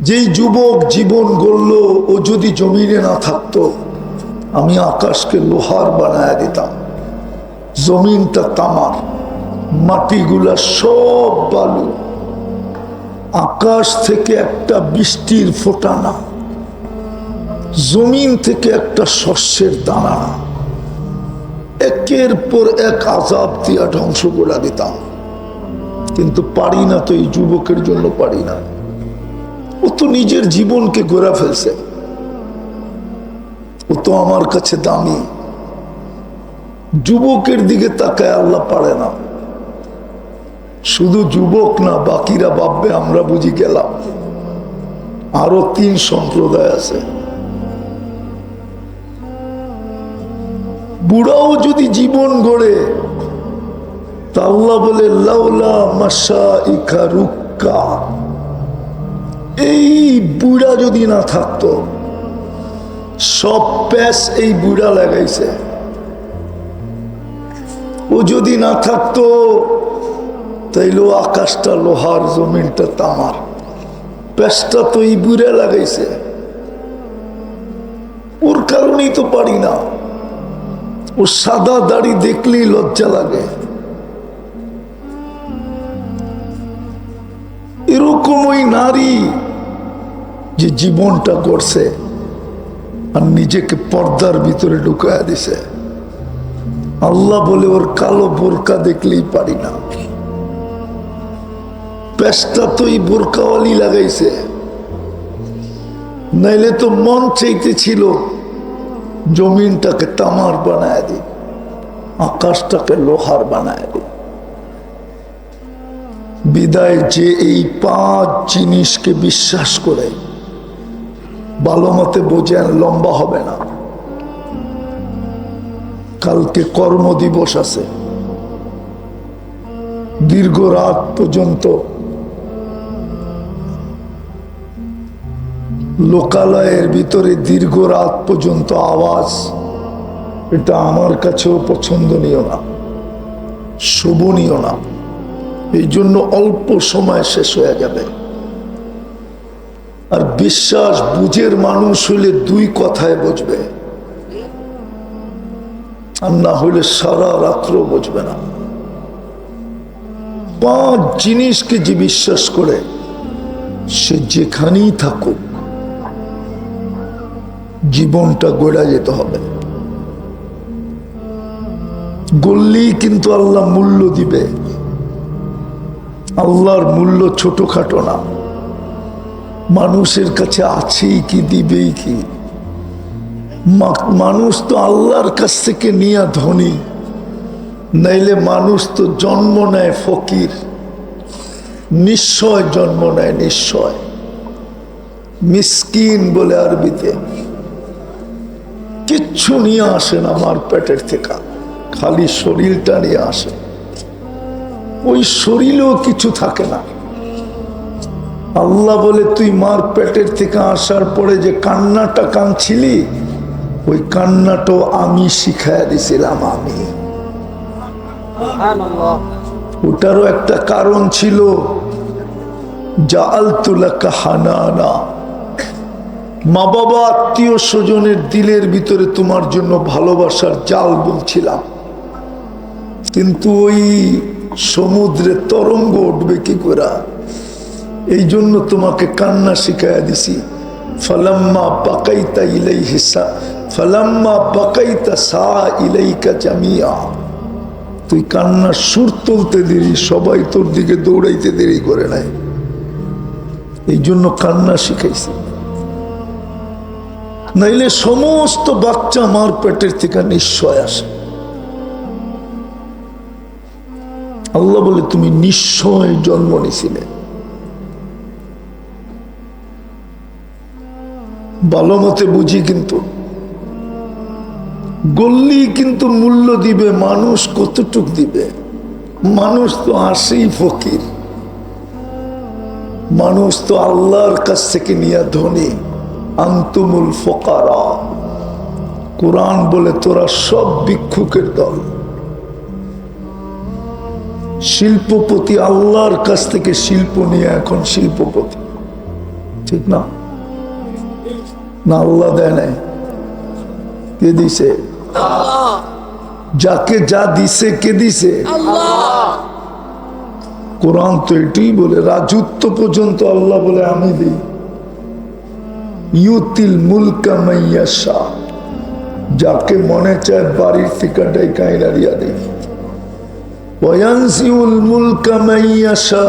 যেই যুবক জীবন গড়ল ও যদি জমিনে না থাকতো, আমি আকাশকে লোহার বানায় দিতাম। জমিনটা তামার, মাটিগুলা সব বালু। আকাশ থেকে একটা বৃষ্টির ফোঁটা না জমিন থেকে একটা শস্যের দানা। একের পর এক আজাব দিয়া ধ্বংস করে দিতাম। কিন্তু পারি না তো এই যুবকের জন্য পারি না। ও তো নিজের জীবনকে গোড়া ফেলছে। ও তো আমার কাছে দামি। যুবকের দিকে তাকায় আল্লাহ পারে না। শুধু যুবক না, বাকিরা ভাববে, আমরা বুঝি গেলাম। আরও তিন সম্প্রদায় আছে। বুড়াও যদি জীবন গড়ে, তা আল্লাহ বলে, লাউলা মাসা ইকা রুক্কা। এই বুড়া যদি না থাকতো, সব প্যাস এই বুড়া লাগাইছে। ও যদি না থাকতো তাইলেও আকাশটা, লোহার জমিনটা তামার। প্যাসটা তো এই বুড়া লাগাইছে। ওর কারণেই তো পারি না। ও সাদা দাড়ি দেখলেই লজ্জা লাগে। এরকম ওই নারী যে জীবনটা করছে আর নিজেকে পর্দার ভিতরে ঢুকায় দিছে। আল্লাহ বলে, ওর কালো বোরকা দেখলেই পারি না। পেশটা তো এই বোরকাওয়ালি লাগাইছে। নাইলে তো মন চাইতেছিল জমিনটাকে তামার বানায় দি আকাশটাকে লোহার বানায় দি বিদায় যে এই পাঁচ জিনিসকে বিশ্বাস করে ভালো মতে বোঝেন লম্বা হবে না। কালকে কর্ম দিবস আছে। দীর্ঘ রাত পর্যন্ত লোকালয়ের ভিতরে দীর্ঘ রাত পর্যন্ত আওয়াজ, এটা আমার কাছেও পছন্দনীয় না, শোভনীয় না। এই জন্য অল্প সময় শেষ হয়ে যাবে। আর বিশ্বাস বুঝের মানুষ হইলে দুই কথায় বুঝবে। আর না হইলে সারা রাত্র বুঝবে না। পাঁচ জিনিসকে যে বিশ্বাস করে, সে যেখানেই থাকুক, জীবনটা গড়া যেতে হবে। গড়লেই কিন্তু আল্লাহ মূল্য দিবে। আল্লাহর মূল্য ছোটখাটো না। মানুষের কাছে আছেই কি, দিবেই কি? মানুষ তো আল্লাহর কাছ থেকে নিয়ে ধনী। নাইলে মানুষ তো জন্ম নেয় ফকির। নিশ্চয় জন্ম নেয় নিশ্চয় মিসকিন বলে আরবিতে। কিচ্ছু নিয়ে আসেন আমার পেটের থেকে। খালি শরীরটা নিয়ে আসে। ওই শরীরেও কিছু থাকে না। আল্লাহ বলে তুই মার পেটের থেকে আসার পরে যে কান্নাটা কাঁদছিলি ওই কান্নাটাও আমি শিখাইয়া দিছিলাম আমি। ওটারও একটা কারণ ছিল জাল তুলাকা হানানা। মা বাবা আত্মীয় স্বজনের দিলের ভিতরে তোমার জন্য ভালোবাসার জাল বলছিলাম। কিন্তু ওই সমুদ্রে তরঙ্গ উঠবে কি করে? এই জন্য তোমাকে কান্না শিখাইয়া দিছি। ফালাম্মা পাকাইতা ইলাই হিসা ফালাম্মা পাকাইতা সা ইলাইকা জামিয়া। তুই কান্নার সুর তুলতে দেরি, সবাই তোর দিকে দৌড়াইতে দেরি করে নাই। এই জন্য কান্না শিখাইছি। নাইলে সমস্ত বাচ্চা আমার পেটের থেকে নিশ্চয় আসে। আল্লাহ বলে, তুমি নিশ্চয় জন্ম নিছিলে। ভালো মতে বুঝি কিন্তু। গল্লি কিন্তু মূল্য দিবে, মানুষ কতটুক দিবে? মানুষ তো আসেই ফকির। মানুষ তো আল্লাহর কাছ থেকে নিয়ে ধনী। আন্তমুল ফকারা। কোরআন বলে তোরা সব ভিক্ষুকের দল। শিল্পপতি আল্লাহর কাছ থেকে শিল্প নিয়ে এখন শিল্পপতি। ঠিক না? না আল্লাহ দেয় নাই। কে দিছে? যাকে যা দিছে, কে দিছে? কোরআন তো এটাই বলে, রাজত্ব পর্যন্ত আল্লাহ বলে, আমি দিই। ইউতিল মুলকা মাইয়াশা যাকে মনে চায়, বাড়ির ঠিকাটাই দিয়া দেই ওয়ানসিউল মুলকা মাইয়াশা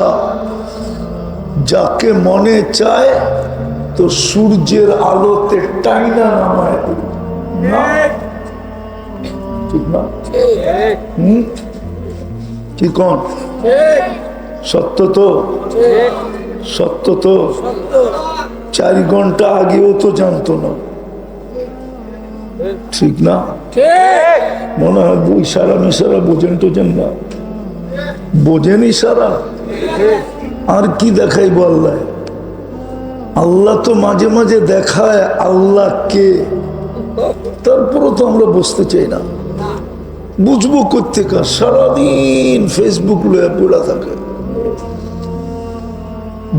যাকে মনে চায় তো সূর্যের আলোতে টাইনা নামায়। না। ঠিক না? কি কন? সত্য তো? সত্য তো? চার ঘণ্টা আগেও তো জানতো না। ঠিক না? মনে হয় ইশারা মিশারা বোঝেন টোঝেন না। বোঝেন ইশারা? আর কি দেখাইব আল্লাহ? আল্লাহ তো মাঝে মাঝে দেখায় আল্লাহ কে? তারপরও তো আমরা বুঝতে চাই না। বুঝব কোথেকে সারাদিন ফেসবুক লয়ে পড়া থাকে।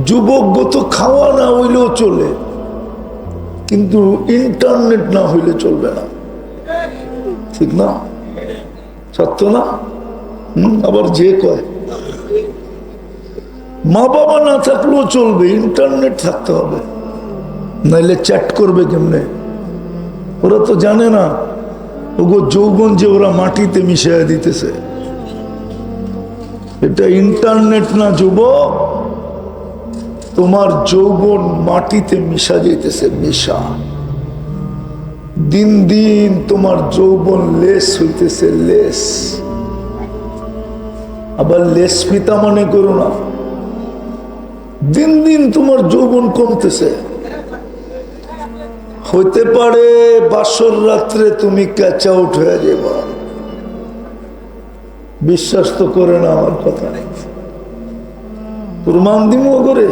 যুবক তো খাওয়া না হইলেও চলে, কিন্তু ইন্টারনেট না হইলে চলবে না। ঠিক না? সত্য না? আবার যে কয় মা বাবা না থাকলেও চলবে ইন্টারনেট থাকতে হবে। নাইলে চ্যাট করবে কেমনে? ওরা তো জানে না। ওগো যৌবন যে ওরা মাটিতে মিশিয়ে দিতেছে। এটা ইন্টারনেট না যুবক? তোমার যৌবন মাটিতে মিশা যেতেছে মিশা। দিন দিন তোমার যৌবন লেস হইতেছে লেস আবার লেস পিতা মনে করো না। দিন দিন তোমার যৌবন কমতেছে। হইতে পারে বাসর রাত্রে তুমি ক্যাচ আউট হয়ে যাবা। বিশ্বাস তো করে না, আমার কথা নেই। প্রমাণ দিমু করে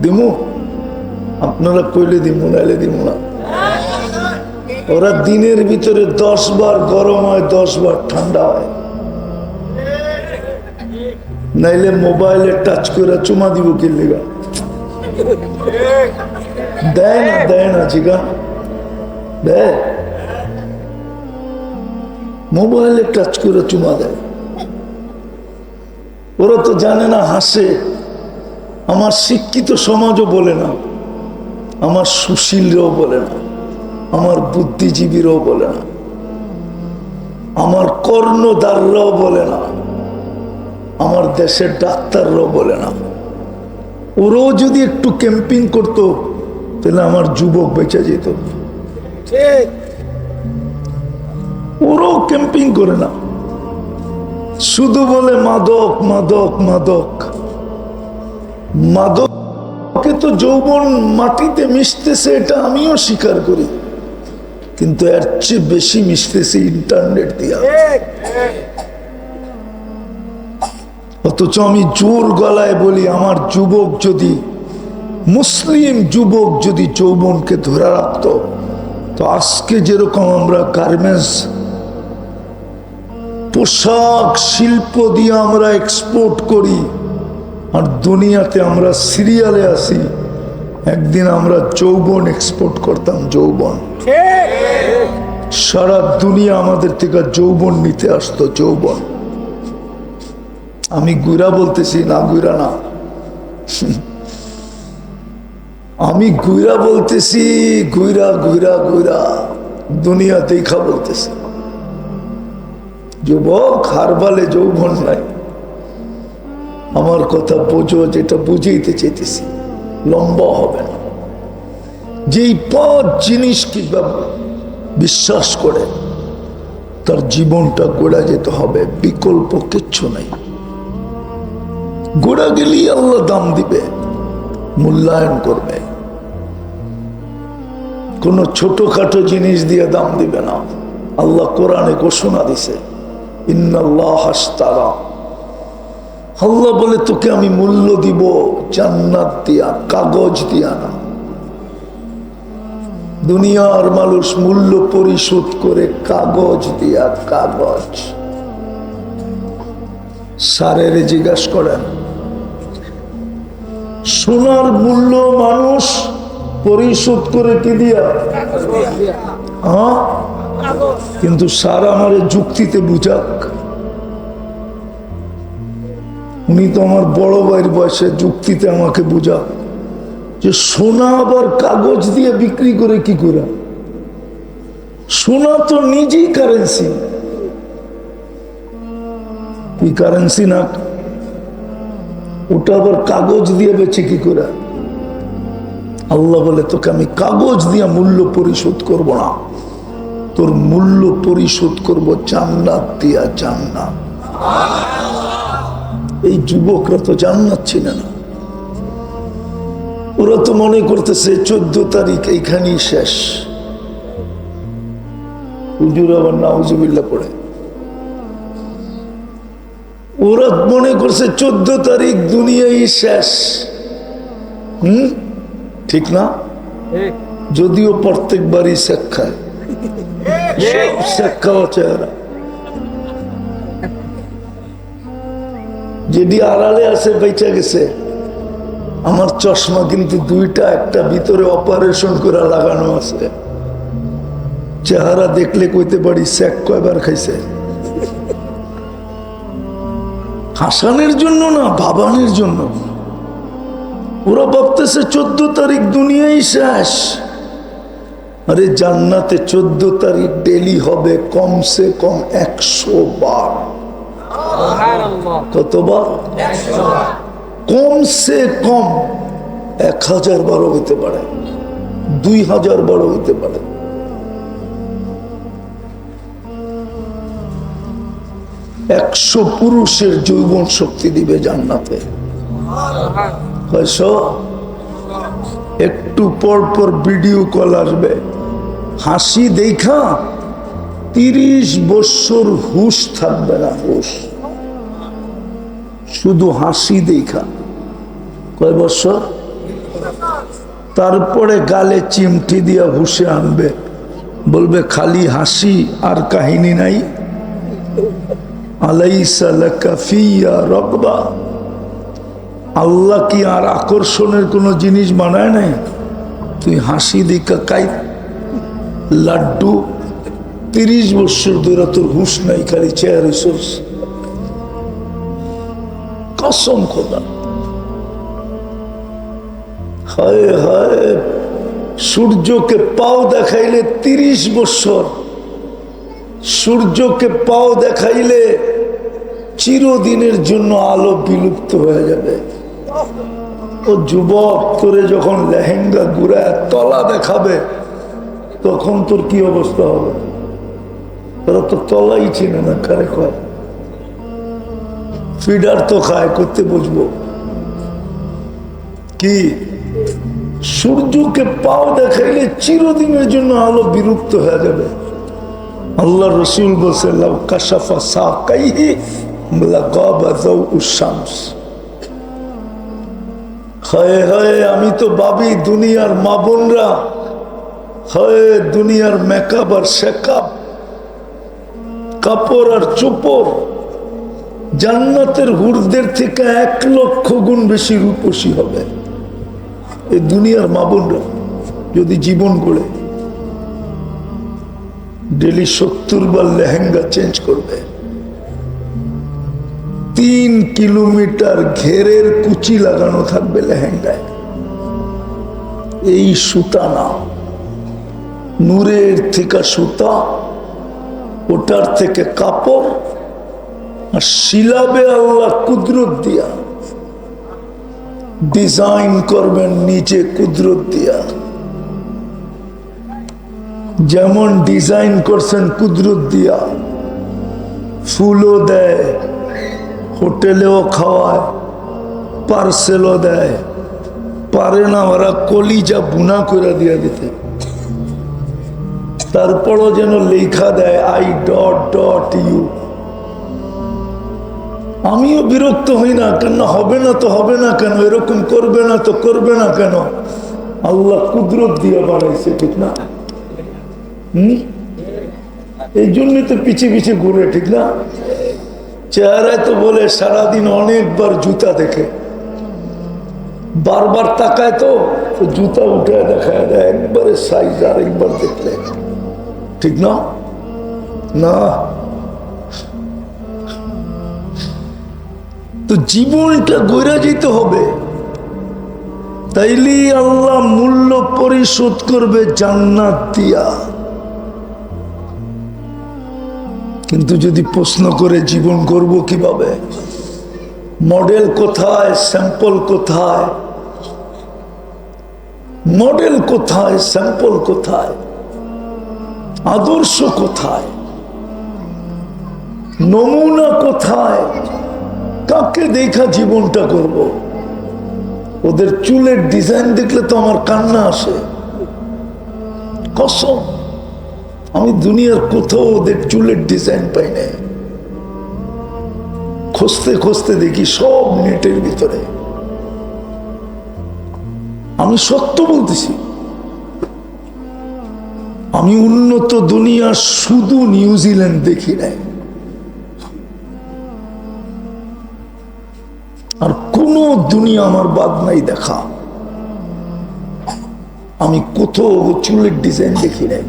দিমু? আপনারা কইলে দিমু, নাইলে দিমু না। ওরা দিনের ভিতরে দশ বার গরম হয়, দশ বার ঠান্ডা হয়। নাইলে মোবাইলে টাচ করে চুমা দিব কিল্লিগা দেয় না দেয় না জিগা। দেয়। মোবাইলে টাচ করে চুমা দেয়। ওরা তো জানে না, হাসে। আমার শিক্ষিত সমাজও বলে না। আমার সুশীলরাও বলে না। আমার বুদ্ধিজীবীরাও বলে না। আমার কর্ণদাররাও বলে না। আমার দেশের ডাক্তাররাও বলে না। ওরাও যদি একটু ক্যাম্পিং করতো তাহলে আমার যুবক বেঁচে যেত। ওরাও ক্যাম্পিং করে না। শুধু বলে মাদক মাদক মাদক। মাদককে তো যৌবন মাটিতে মিশতেছে এটা আমিও স্বীকার করি। কিন্তু এর চেয়ে বেশি মিশতেছে ইন্টারনেট দিয়া। অথচ আমি জোর গলায় বলি আমার যুবক যদি মুসলিম যুবক যদি যৌবনকে ধরে রাখতো তো আজকে যেরকম আমরা গার্মেন্টস পোশাক শিল্প দিয়ে আমরা এক্সপোর্ট করি আর দুনিয়াতে আমরা সিরিয়ালে আসি একদিন আমরা যৌবন এক্সপোর্ট করতাম যৌবন। সারা দুনিয়া আমাদের থেকে যৌবন নিতে আসতো যৌবন। আমি গুইরা বলতেছি, না, গুইরা না। আমি গুইরা বলতেছি, গুইরা গুইরা গুইরা দুনিয়া দেখা বলতেছি। যুবক হারবালে যৌবন নাই। আমার কথা বোঝো, যেটা বুঝাইতে চেয়েছি লম্বা হবে না। যেই পাঁচ জিনিস কি বিশ্বাস করে, তার জীবনটা গোড়া যেতে হবে, বিকল্প কিচ্ছু নাই। গোড়া গেলেই আল্লাহ দাম দিবে, মূল্যায়ন করবে। কোন ছোটখাটো জিনিস দিয়ে দাম দিবে না। আল্লাহ কোরআনে ঘোষণা দিছে, ইন্নাল্লাহ আল্লাহ বলে, তোকে আমি মূল্য দিব জান্নাত দিয়া, কাগজ দিয়া না। দুনিয়ার মানুষ মূল্য পরিশোধ করে কাগজ দিয়া কাগজ। স্যারের জিজ্ঞাসা করেন সোনার মূল্য মানুষ পরিশোধ করে কি দিয়া? হ্যাঁ? কিন্তু স্যার আমার যুক্তিতে বুঝাক। উনি তো আমার বড় ভাইয়ের বয়সে যুক্তিতে আমাকে বুঝাক যে সোনা আবার কাগজ দিয়ে বিক্রি করে কি করে? সোনা তো নিজেই কারেন্সি কারেন্সি না? ওটা আবার কাগজ দিয়ে বেচে কি করে? আল্লাহ বলে, তোকে আমি কাগজ দিয়ে মূল্য পরিশোধ করব না। তোর মূল্য পরিশোধ করব জান্নাত দিয়া জান্নাত। এই যুবকরা তো জান্নাত ছিল না। ওরা তো মনে করতেছে, চোদ্দ তারিখ এইখানেই শেষ। হুজুর আবার নাউজুবিল্লা পড়ে। ওরা মনে করছে, চোদ্দ তারিখ দুনিয়াই শেষ। হুম? ঠিক না? যদিও প্রত্যেকবারই শেখ খায়। সব চেহারা। যেটি আড়ালে আছে, বেঁচে গেছে। আমার চশমা কিন্তু দুইটা, একটা ভিতরে অপারেশন করে লাগানো আছে। চেহারা দেখলে কইতে পারি, শেখ কয়বার খাইছে? হাসানের জন্য না ভাবানের জন্য? ওরা ভাবতেছে চোদ্দ তারিখ দুনিয়াই শেষ। আরে জান্নাতে চোদ্দ তারিখ ডেলি হবে কমসে কম একশো বার। কতবার? কমসে কম এক হাজার বারো হইতে পারে। দুই হাজার বারো হইতে পারে। একশো পুরুষের যৌবন শক্তি দিবে জান্নাতে। একটু পর পর ভিডিও কল আসবে। হাসি দেখা তিরিশ বছর হুশ থাকবে না হুশ। শুধু হাসি দেখা। কয় বছর? তারপরে গালে চিমটি দিয়া হুসে আনবে। বলবে, খালি হাসি আর কাহিনী নাই। রকবা। আল্লাহ কি আর আকর্ষণের কোনো জিনিস বানায় নাই? তুই হাসি দিকা কাই লাড্ডু। তিরিশ বছর ধরে তোর হুশ নাই, খালি চেয়ার সোস কসম খোদা। হায় হায়। সূর্যকে পাও দেখাইলে তিরিশ বছর। সূর্যকে পাও দেখাইলে চিরদিনের জন্য আলো বিলুপ্ত হয়ে যাবে। ও যুবক তোরে যখন লেহেঙ্গা ঘুরায় তলা দেখাবে, তখন তোর কি অবস্থা হবে? তোরা তো তলাই চিনে না, কারে কয়? ফিডার তো খায়, করতে বুঝব কি? সূর্যকে পাও দেখাইলে চিরদিনের জন্য আলো বিলুপ্ত হয়ে যাবে। আল্লাহ রসুল বলছে লাউ কাশাফা আমি তো ভাবি দুনিয়ার মা বোনরা, হায়, দুনিয়ার মেকআপ আর শেকআপ কাপড় আর চোপড়, জান্নাতের হুরদের থেকে এক লক্ষ গুণ বেশি রূপসী হবে। এই দুনিয়ার মা বোনরা, যদি জীবন গড়ে, ডেলি সত্তর বার লেহেঙ্গা চেঞ্জ করবে। তিন কিলোমিটার ঘেরের কুচি লাগানো থাকবে লেহেঙ্গায়। এই সুতা না। নূরের থেকে সুতা, ওটার থেকে কাপড়, আর শিলাবে আল্লাহ কুদরত দিয়া। ডিজাইন করবেন নিচে কুদরত দিয়া। যেমন ডিজাইন করছেন কুদরত দিয়া, ফুলও দেয়। হোটেলেও খাওয়ায় পার্সেলও দেয়। পারে না ওরা কলিজা বুনা করে দিয়ে দিতে। তারপরও যেন লেখা দেয় আই ডট ডট ইউ আমিও বিরক্ত হই না, কেন হবে না তো হবে না কেন? এরকম করবে না তো করবে না কেন? আল্লাহ কুদরত দিয়ে বানাইছে, ঠিক না? এই জন্যই তো পিছিয়ে পিছিয়ে ঘুরে, ঠিক না? চেহারায় তো বলে সারাদিন অনেকবার জুতা দেখে। বারবার তাকায় তো জুতা উঠে দেখায় দেয় একবারে সাইজ আর একবার দেখলে। ঠিক না? না। তো জীবনটা গইরা যেতে হবে। তাইলে আল্লাহ মূল্য পরিশোধ করবে জান্নাত দিয়া। কিন্তু যদি প্রশ্ন করে জীবন করব কীভাবে? মডেল কোথায়? স্যাম্পল কোথায়? মডেল কোথায়? স্যাম্পল কোথায়? আদর্শ কোথায়? নমুনা কোথায়? কাকে দেখা জীবনটা করব। ওদের চুলের ডিজাইন দেখলে তো আমার কান্না আসে। কসম। আমি দুনিয়ার কোথাও ওদের চুলের ডিজাইন পাই না খুঁজতে খুঁজতে দেখি সব নেটের ভিতরে। আমি সত্য বলতেছি, আমি উন্নত দুনিয়ার শুধু নিউজিল্যান্ড দেখি নাই। আর কোন দুনিয়া আমার বাদ নাই দেখা। আমি কোথাও চুলের ডিজাইন দেখি নাই।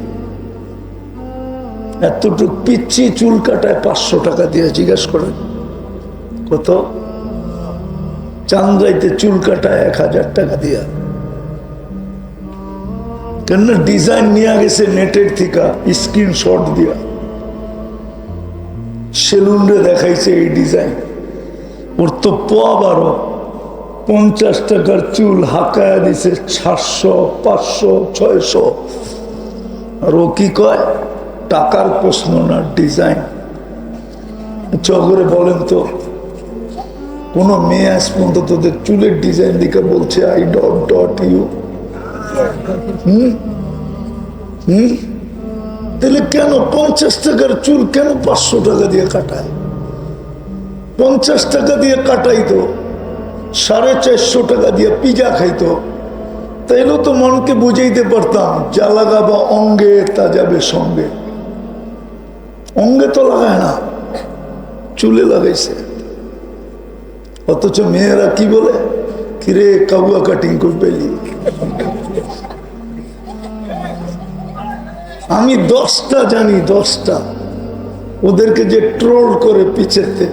এতটুক পিচ্ছি চুল কাটায় পাঁচশো টাকা দিয়ে জিজ্ঞেস করেন, কত? চান্দ্রাইতে চুল কাটায় এক হাজার টাকা দিয়া। কেন ডিজাইন নিয়ে গেছে নেটের থেকে, স্ক্রিনশট দিয়া। সেলুনরে দেখাইছে এই ডিজাইন। ওর তো পোয়া বারো পঞ্চাশ টাকার চুল হাঁকায়া দিছে সাতশো, পাঁচশো, ছয়শো। আর ও কি কয়? টাকার প্রশ্ন না ডিজাইন চগরে বলেন তো, কোন মেয়ে আজ পর্যন্ত তোদের চুলের ডিজাইন দিকে বলছে আই ডট ডট ইউ হুম? হুম? তাহলে কেন পঞ্চাশ টাকার চুল কেন পাঁচশো টাকা দিয়ে কাটায়? পঞ্চাশ টাকা দিয়ে কাটাইতো, সাড়ে চারশো টাকা দিয়ে পিজা খাইতো। তাইলেও তো মনকে বুঝাইতে পারতাম যা লাগাবা অঙ্গে তা যাবে সঙ্গে। অঙ্গে তো লাগায় না, চুলে লাগাইছে। অথচ মেয়েরা কি বলে? কিরে, কাবুয়া কাটিং করে পেলি আমি দশটা জানি, দশটা। ওদেরকে যে ট্রোল করে পিছেতে,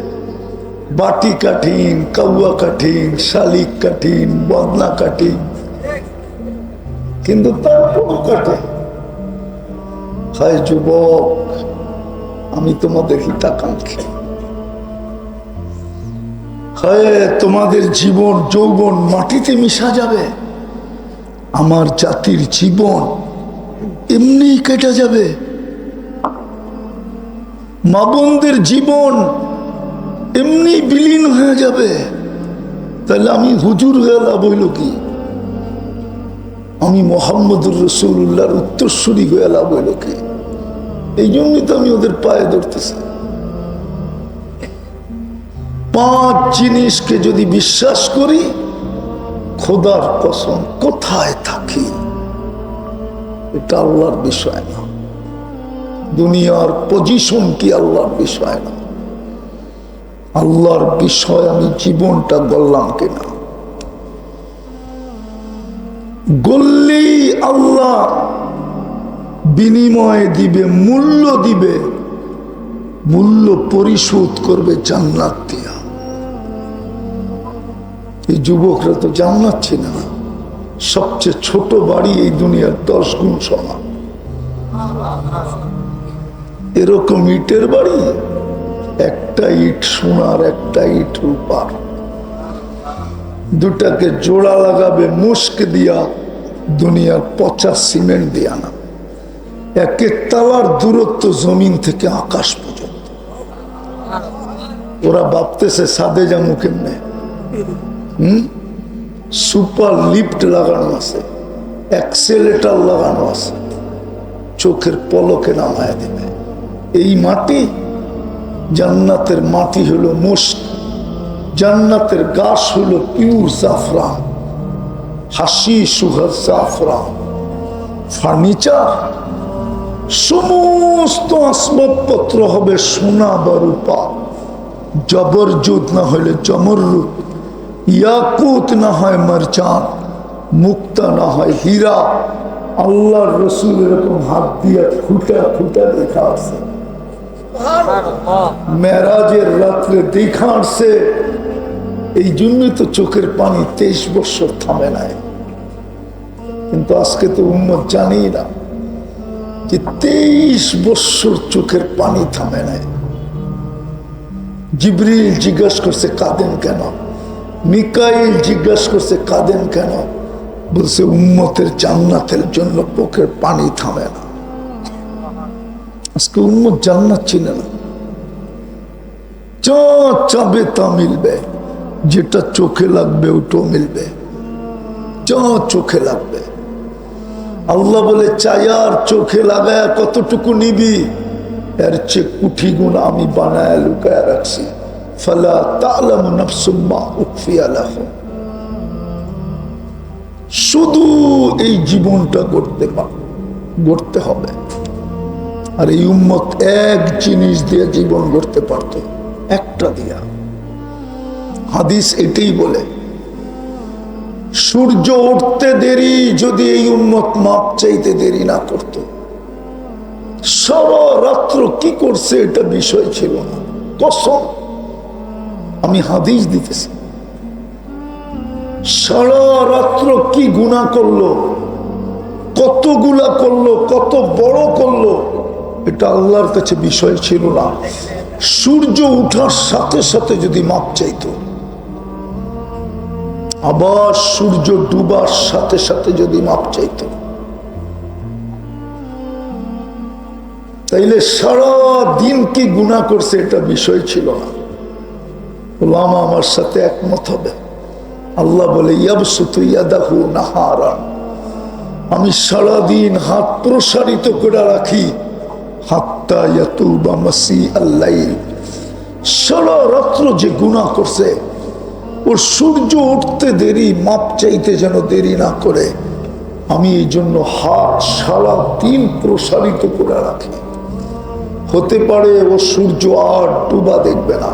বাটি কাঠিন কাউয়া কাঠিন শালিক কাঠিন বদনা কাঠিন কিন্তু তারপরও কাটে। হায় যুবক আমি তোমাদের হিতাকাঙ্ক্ষী। হায় তোমাদের জীবন, যৌবন মাটিতে মিশা যাবে। আমার জাতির জীবন এমনি কেটে যাবে। মা বোনদের জীবন এমনি বিলীন হয়ে যাবে। তাহলে আমি হুজুর গেলা বইল কি? আমি মোহাম্মদুর রসুল্লাহর উত্তরসূরি গেলা বইল কি? এই জন্যই তো আমি ওদের পায়ে ধরতেছি। পাঁচ জিনিসকে যদি বিশ্বাস করি, খোদার কসম, কোথায় থাকি? এটা আল্লাহর বিষয় না। দুনিয়ার পজিশন কি আল্লাহর বিষয় না। আল্লাহর বিষয় আমি জীবনটা গড়লাম কিনা। গল্লি আল্লাহ বিনিময় দিবে, মূল্য দিবে, মূল্য পরিশোধ করবে জান্নাত দিয়া। এই যুবকরা তো জান্নাত না। সবচেয়ে ছোট বাড়ি এই দুনিয়ার দশ গুণ সমান। এরকম ইটের বাড়ি, একটা ইট সোনার, একটা ইট রূপার। দুটাকে জোড়া লাগাবে মুস্ক দিয়া দুনিয়ার পচা সিমেন্ট দিয়া না। এক তালার দূরত্ব জমিন থেকে আকাশ পর্যন্ত। ওরা ভাবতেছে, সাদে জামু কেমনে? হম? সুপার লিফট লাগানো আছে, অ্যাক্সেলেটার লাগানো আছে, চোখের পলকে নামায় দেবে। এই মাটি জান্নাতের মাটি হলো মুস্ক জান্নাতের গাছ হলো পিউর জাফরান, হাসি সুহার জাফরান। ফার্নিচার সমস্ত আসবাবপত্র হবে সোনা বা রূপা জবরজুদ না হলে জমররুদ ইয়াকুত না হয় মারচান মুক্তা না হয় হীরা। আল্লাহর রসুল এরকম হাত দিয়ে খুঁটা খুঁটা দেখা আছে। মেরাজের রাত্রে দেখা আসছে এই জন্যই তো চোখের পানি তেইশ বছর থামে নাই। কিন্তু আজকে তো উন্মত জানি না। যে তেইশ বছর চোখের পানি থামে নাই। জিবরিল জিজ্ঞাসা করছে, কাঁদেন কেন? মিকাইল জিজ্ঞাসা করছে, কাঁদেন কেন? বলছে, উম্মতের জান্নাতের জন্য পোকের পানি থামে না। আজকে উম্মত জান্নাত চিনে না। যা চাবে তা মিলবে, যেটা চোখে লাগবে ওটাও মিলবে। যা চোখে লাগবে। আল্লাহ বলে, চায়ার চোখে লাগায় কতটুকু নিবি? এর চেয়ে কুঠি গুণ আমি বানায় লুকায় রাখছি। তালাম নফসুম্মা শুধু এই জীবনটা গড়তে গড়তে হবে। আর এই উম্মত এক জিনিস দিয়ে জীবন গড়তে পারত, একটা দিয়া। হাদিস এটাই বলে সূর্য উঠতে দেরি, যদি এই উন্মত মাপ চাইতে দেরি না করত। রাত্র কি করছে এটা বিষয় ছিল না। কসম। আমি হাদিস দিতেছি। সারা রাত্র কি গুণা করল, কতগুলা করল, কত বড় করল, এটা আল্লাহর কাছে বিষয় ছিল না। সূর্য উঠার সাথে সাথে যদি মাপ চাইতো আবার সূর্য ডুবার সাথে সাথে যদি মাপ চাইতো। তাইলে সারা দিন কি গুণা করছে এটা বিষয় ছিল না। ওলামা আমার সাথে একমত হবে। আল্লাহ বলে আমি সারাদিন হাত প্রসারিত করে রাখি। হাত্তা ইয়াতুবা মাসি আল্লাহ সারা রাত্র যে গুণা করছে ওর সূর্য উঠতে দেরি, মাপ চাইতে যেন দেরি না করে। আমি এই জন্য হাত সারা দিন প্রসারিত করে রাখি। হতে পারে ও সূর্য আর ডুবা দেখবে না।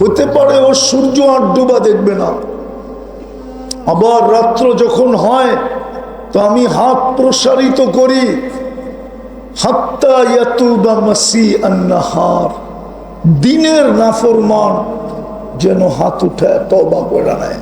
হতে পারে ও সূর্য আর ডুবা দেখবে না। আবার রাত্র যখন হয়, তো আমি হাত প্রসারিত করি। হাত্তা ইয়াতুবা মাসি আন্নাহার দিনের নাফরমান যেন হাত উঠে তবা করে নেয়